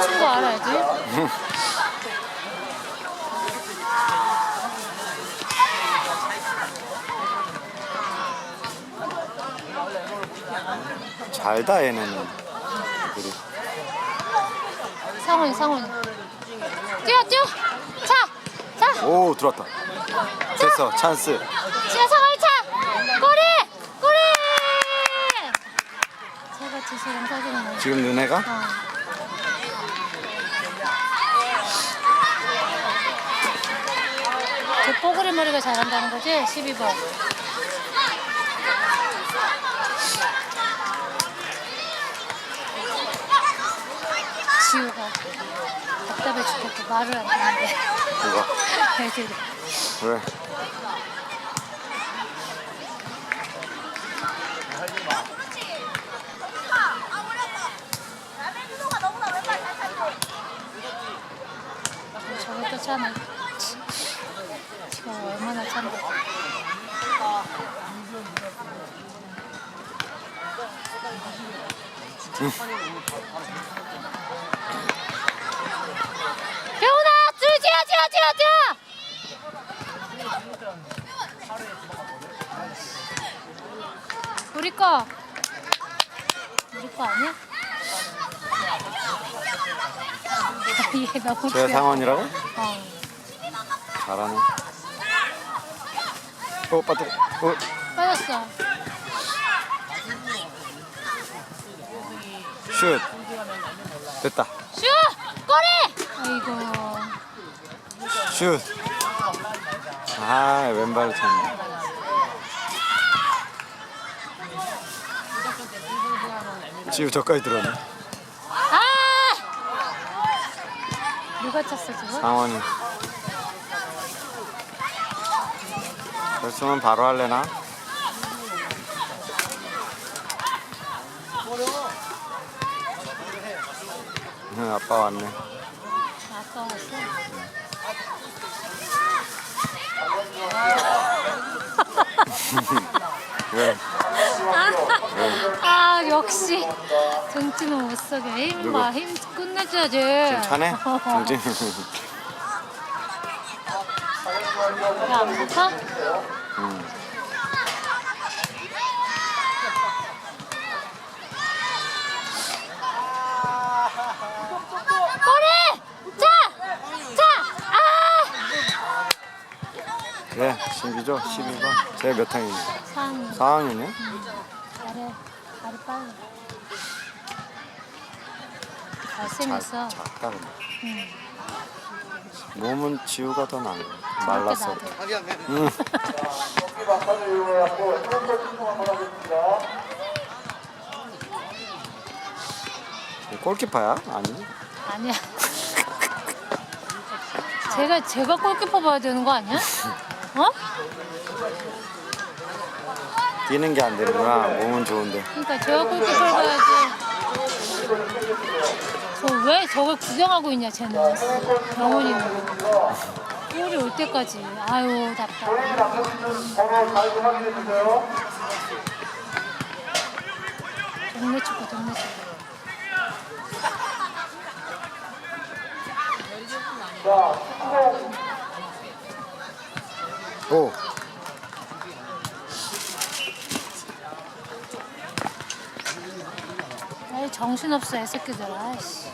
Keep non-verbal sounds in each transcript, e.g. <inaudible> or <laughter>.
친구 알아야지. 잘다 얘네는. 그래. 상원이 상원이. 뛰어 뛰어. 차. 차. 오 들어왔다. 됐어 찬스. 지하 상원이 차. 꼬리. 꼬리. 제가 지시랑 사진을. 지금 눈에가 어. 뽀글이 머리가 잘한다는 거지? 12번. 지우가 답답해 죽겠고 말을 안 하는데 누가 <laughs> 애들이 왜? 또 차네 지금 얼마나 배우나 줄 지어 지어 지어 지어 우리 거 우리 거 아니야? <laughs> 얘 너무 제가 귀여워 상원이라고? 어. 잘하네. 어 빠뜨. 어 빠졌어 슛. 됐다. 슈! 꼬리! 아이고 슛. 아 왼발 쳤네. 지우 저까지 들어네. 아! 누가 찼어 지금? 상원이. 결승은 바로 할래나? 응, 아빠 왔네. 아까 왔어 왜? 아 역시 등치는 못 속여 힘봐 힘 끝내줘야지 괜찮네? 정진. 야안 붙어? 꼬리! 자! 자! 아! 그래, 신기죠? 12번. 쟤 몇 학년이야? 상 4학년이야? 잘해 다리 빨리 잘, 잘생겼어 작다 근데. 응. 몸은 지우가 더 나아. 말랐어. 나도. 응. 골키퍼야? 아니? 아니야. 제가 제가 골키퍼 봐야 되는 거 아니야? 어? 뛰는 게 안 되는구나. 몸은 좋은데. 그러니까 제가 골키퍼를 봐야지. 저 왜 저걸 구경하고 있냐 쟤는. 영훈이는. 골이 올 때까지. 아유 답답해. 동네 축구 동네 축구. 오! 아이 정신없어 애 새끼들. 아이씨.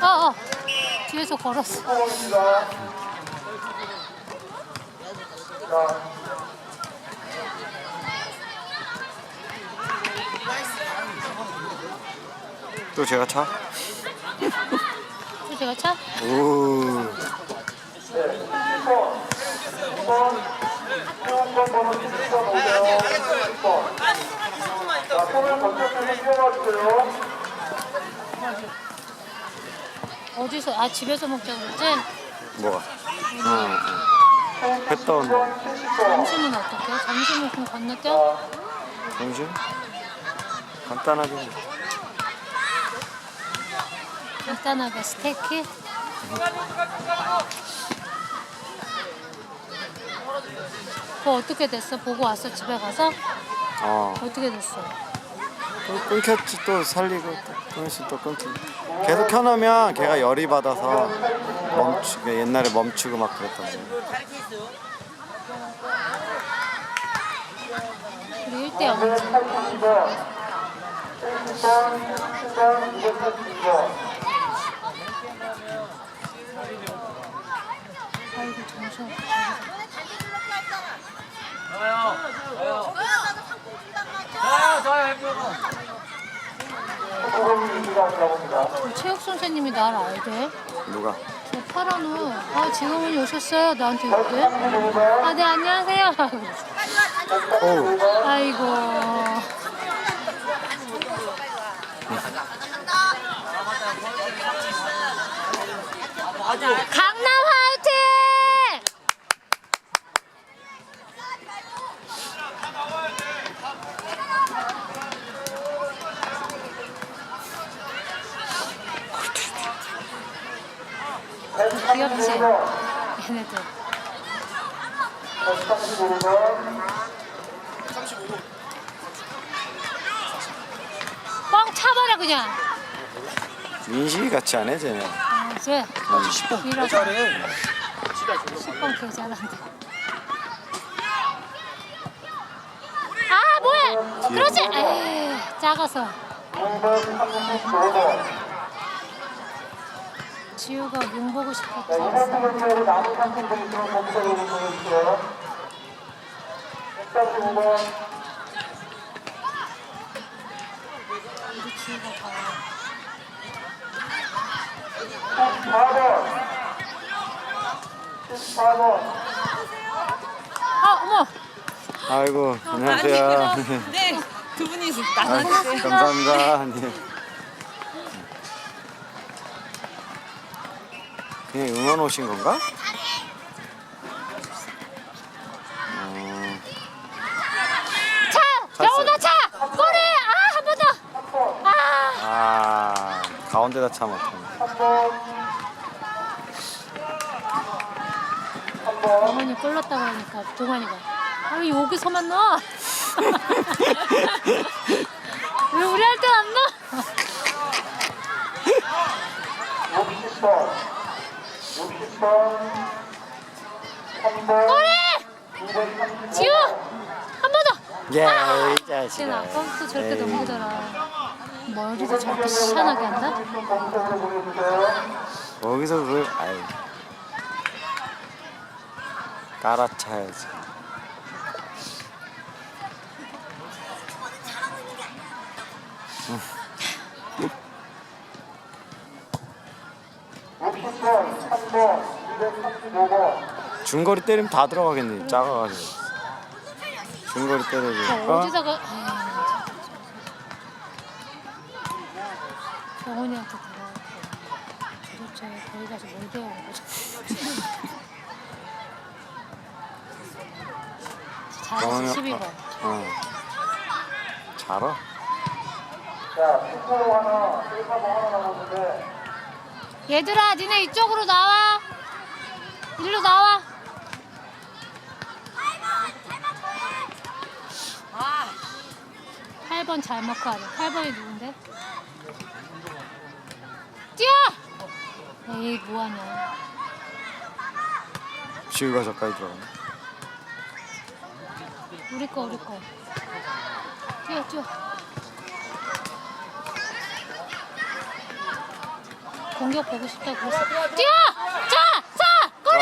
어, 어. 뒤에서 걸었어. 또 제가 차? 또 제가 차? 오! 어디서? 아 집에서 먹자고 그랬지? 뭐가? 응, 응. 했던 점심은 어떻게? 점심은 그럼 건너뛰어? 점심? 간단하게. 간단하게 스테이크? 그거 어떻게 됐어? 보고 왔어 집에 가서? 어 어떻게 됐어? 또 끊겼지 또 살리고 또 끊으시 또 끊기고 계속 켜놓으면 걔가 열이 받아서 멈추 옛날에 멈추고 막 그랬던 거야 우리 1대 0이지. 아이고 정신 그 체육 선생님이 날 알대. 누가 저 파란우. 아 지금은 오셨어요? 나한테 이렇게? 아네 안녕하세요. 어우 아이고 화이팅! 귀엽지? 얘네들. 뻥 차버려 그냥. 민식이 같이 안 해 쟤네 아, 이제 10번 개 잘해. 10번 개 잘한다 아 뭐야 그렇지? 에이 작아서. 지우가 용 보고 싶었지. 우리 지우가 다 아, 어머! 아이고 안녕하세요 <laughs> 네, 두 분이 아, 나눴어요. 감사합니다 네. 그냥 응원 오신 건가? 어, 차! 영훈아 차! 꼬리! 아, 한 번 더! 아! 아 가운데다 차 못하네 어머니 꼴렀다고 하니까 동환이가 아, 왜 여기서만 넣어? <laughs> 왜 우리 할땐안 넣어? 60번, 60번, 3번, 꼬리! 230번, 지우! 한 번 더! 예이 쟤는 자식아 아까부터 저렇게 에이. 넘기더라 머리도 저렇게 시원하게 한다? 거기서 그걸 아이 깔아차야지. 육십 번 3번, 235번, 중거리 때리면 다 들어가겠네 작아가지고. 중거리 저 때려주니까 어디다가 에이, 정훈이한테 들어가고 도대체 거기 가서 뭘 배우는 거죠? <laughs> 정훈이 12번. 어 잘어 자, 피코 하나, 셀카봉 하나 남았는데, 얘들아 니네 이쪽으로 나와. 일로 나와. 아, 8번 잘 먹고 하래 8번이 누군데? 뛰어! 에이 뭐하냐. 지우가 저까지 들어가네 우리 거 우리 거 뛰어 뛰어 공격 보고 싶다고 그랬어 뛰어! 자! 자! 꼬리!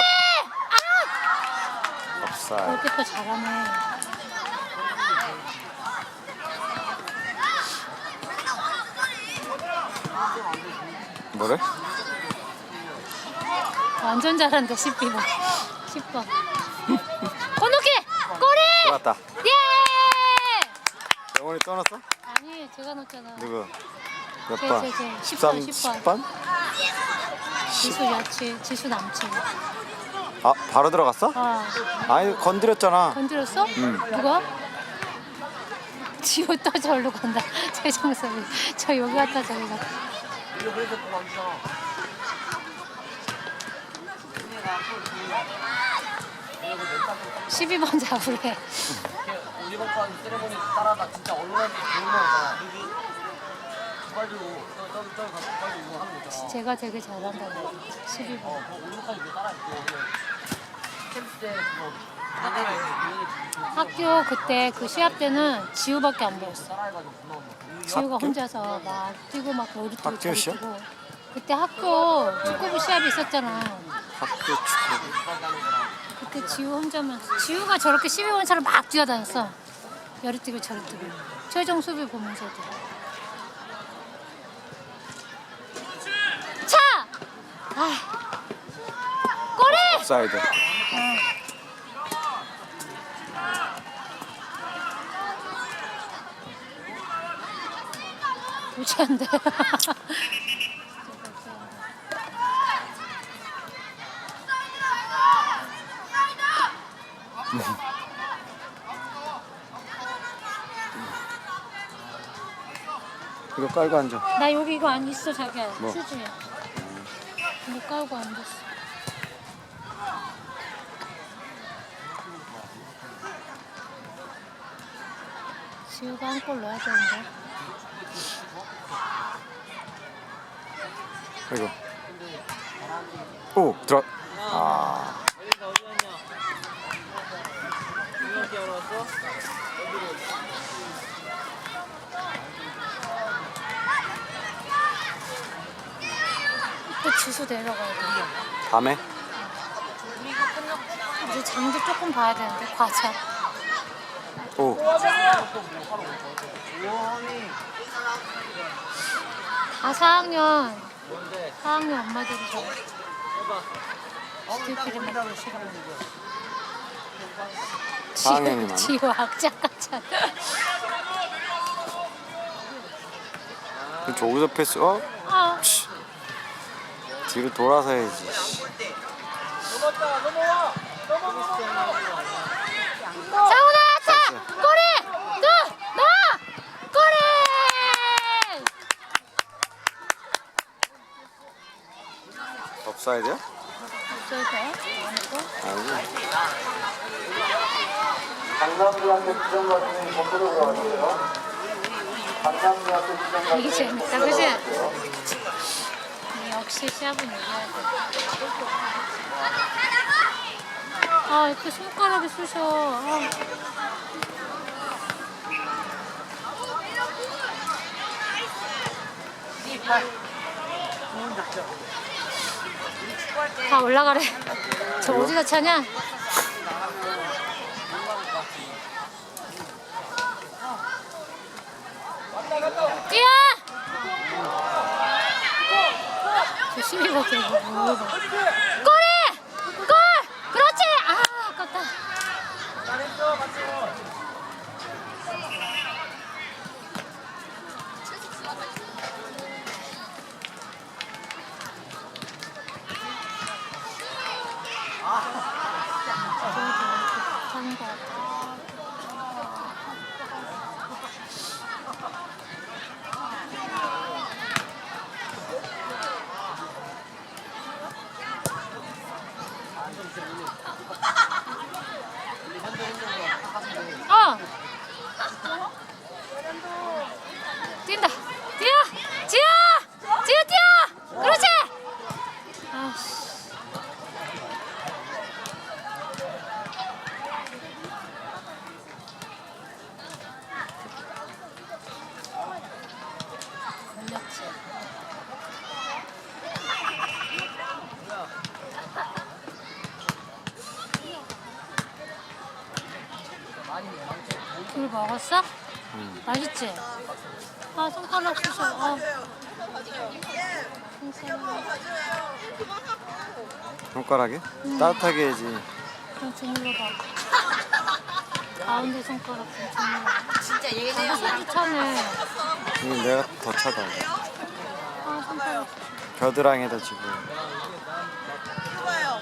아! 업사이 골키퍼 잘하네 뭐래? 완전 잘한다 12번 10번 건너기! 꼬리! 들어왔다 떠났어? 아니 제가 넣었잖아 누구? 몇 제, 번? 제, 제. 13, 10번, 10번? 지수 여친 지수 남친 아 바로 들어갔어? 아 아니 건드렸잖아 건드렸어? 응. 누가? 지호 또 저기로 간다 <laughs> 최정섭이 저 여기 갔다 저기 갔다 12번 잡으래. 올리버판 세레모니 따라다 진짜 언론한테 좋은 거잖아. 빨리 저기 가서 빨리 이거 하는 거잖아. 제가 되게 잘한다고. 12번. 어, 뭐 올리버판 이거 따라했고 캠프 때 그거 따라해서 학교 그때 그 시합 때는 지우밖에 안 보였어. 따라 해가지고 불러온다. 지우가 혼자서 막 뛰고 막 여기 뛰고 학교 시합? 뛰고. 그때 학교 축구부 시합이 있었잖아. 학교 축구. 그때 지우 혼자만 지우가 저렇게 12번처럼 막 뛰어다녔어. 여리 뛰고 저리 뛰고. 최종 수비 보면서도. 차! 아. 꼬리! 사이드. 무시한데. 이거 깔고 앉아. 나 여기 이거 안 있어 자기야. 뭐? 휴지에. 이거 깔고 앉았어. 지우가 한 골 넣어야 되는데. 이거. 오 들어. 아 여기가 어디였냐? 이렇게 열었어? 또 주소 내려가야 돼. 밤에 이제 장도 조금 봐야 되는데 과자. 오 4, 4학년 4학년 엄마들이 지들끼리 사학년이 많아? 지우 악착 같잖아. 저기서 패스. 어 아, 씨. 뒤로 돌아서 해야지. 씨. 상훈아 차 꼬리 또 나! 꼬리 업사이드야? 없어도 아니고. 강남대학교 지정과정이 본부로 들어가세요. 강남대학교 지정과정이 이게 재밌다 그지? 역시 시합은 이겨야 돼. 아 이렇게 손가락이 쑤셔. 아. 다 올라가래. 저 어디다 차냐? 뛰어! 저 12번째 뭐 골이! 골! 그렇지! 아 아깝다. 하는 거 같아. 어! 뛴다! 뛰어! 지어! 지어 뛰어! 그렇지! 아씨. 걸렸지. 귤 먹었어? 맛있지? 아 손가락 쑤셔. 아. 손가락. 손가락에? 따뜻하게 해야지. 좀 주물러봐. 가운데 손가락 좀 주물러봐. 진짜 얘네요. 아, 손도 차네. 이거 내가 더 차다. 아 손가락. 겨드랑이에다 지금. 봐요.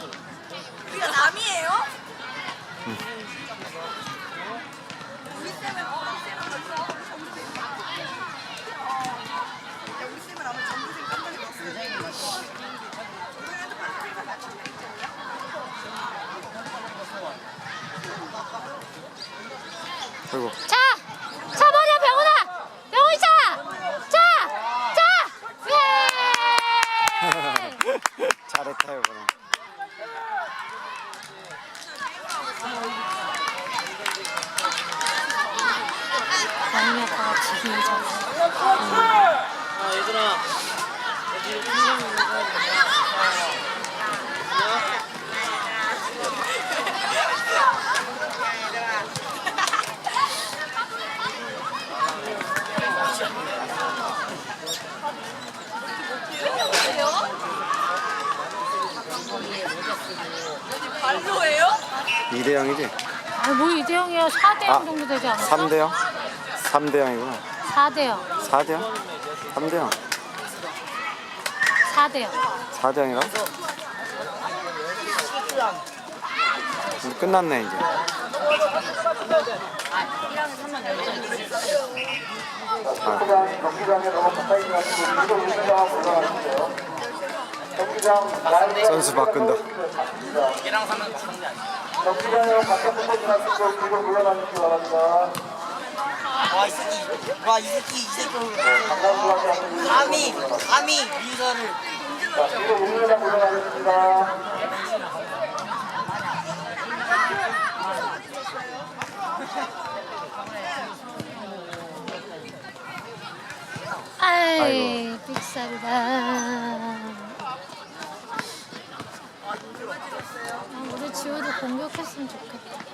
우리가 남이에요? 우리 쌤은 우리 쌤은 벌써 우리 쌤은 아마 전부생 깜빡이 넣었어요. 우리 핸드폰 아이고 차! 차 버려 병훈아! 병훈이 차! 차! 차! 예! 잘했다 이번에. 강희 아빠가 지휘 잘. 아 얘들아 여기 풍선 있는 사람 발로예요? 2대 0이지? 아뭐 이대형이야 4대형 아, 정도 되지 않을까? 3대 0? 3대 0이구나. 4대형 4대 0? 3대 0. 4대형 4대 0이라? 이제 끝났네 이제. 경 선수 바꾼다. 얘랑 사면 상대 아니야 경기장에 바깥부터 지나시고 뒤로 물러나주시기 바랍니다. 와 이 새끼 와 이 새끼 이 새끼 감사합니다. 감히 감히 민서를 자, 뒤로 운전장 물러나겠습니다. 아이 삑살이다 아, 우리 지호도 공격했으면 좋겠다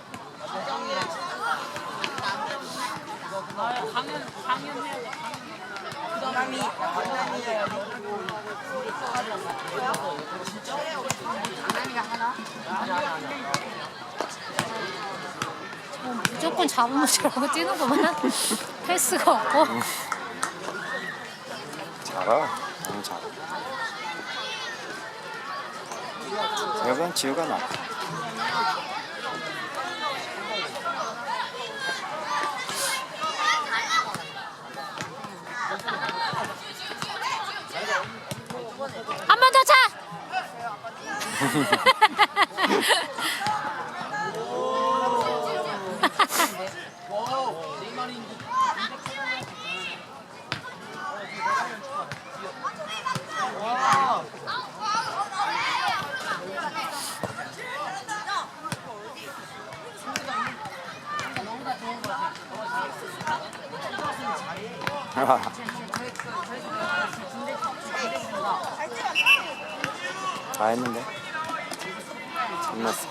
어, 무조건 잡으면 저라고 뛰는구만 패스가 없고 잘하. 너무 잘해. 여건 지우가 나. 한 번 더 차! 다 했는데. 끝났어.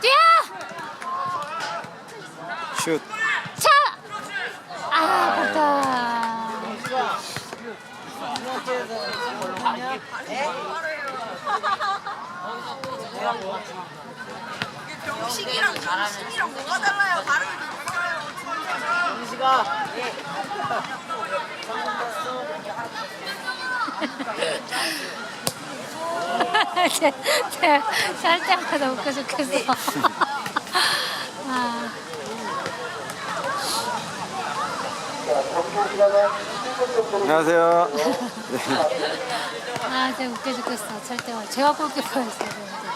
뛰어! 슛. 차! 아, 됐다. <laughs> 병식이랑 병식이랑 뭐가 달라요? 발음이 달라요. 제, 살 때마다 웃겨 죽겠어. 아, 경기 시간은 10분 정도 안녕하세요. 네. 아, 진짜 웃겨 죽겠어. 살 때마다. 제가 골키퍼였어야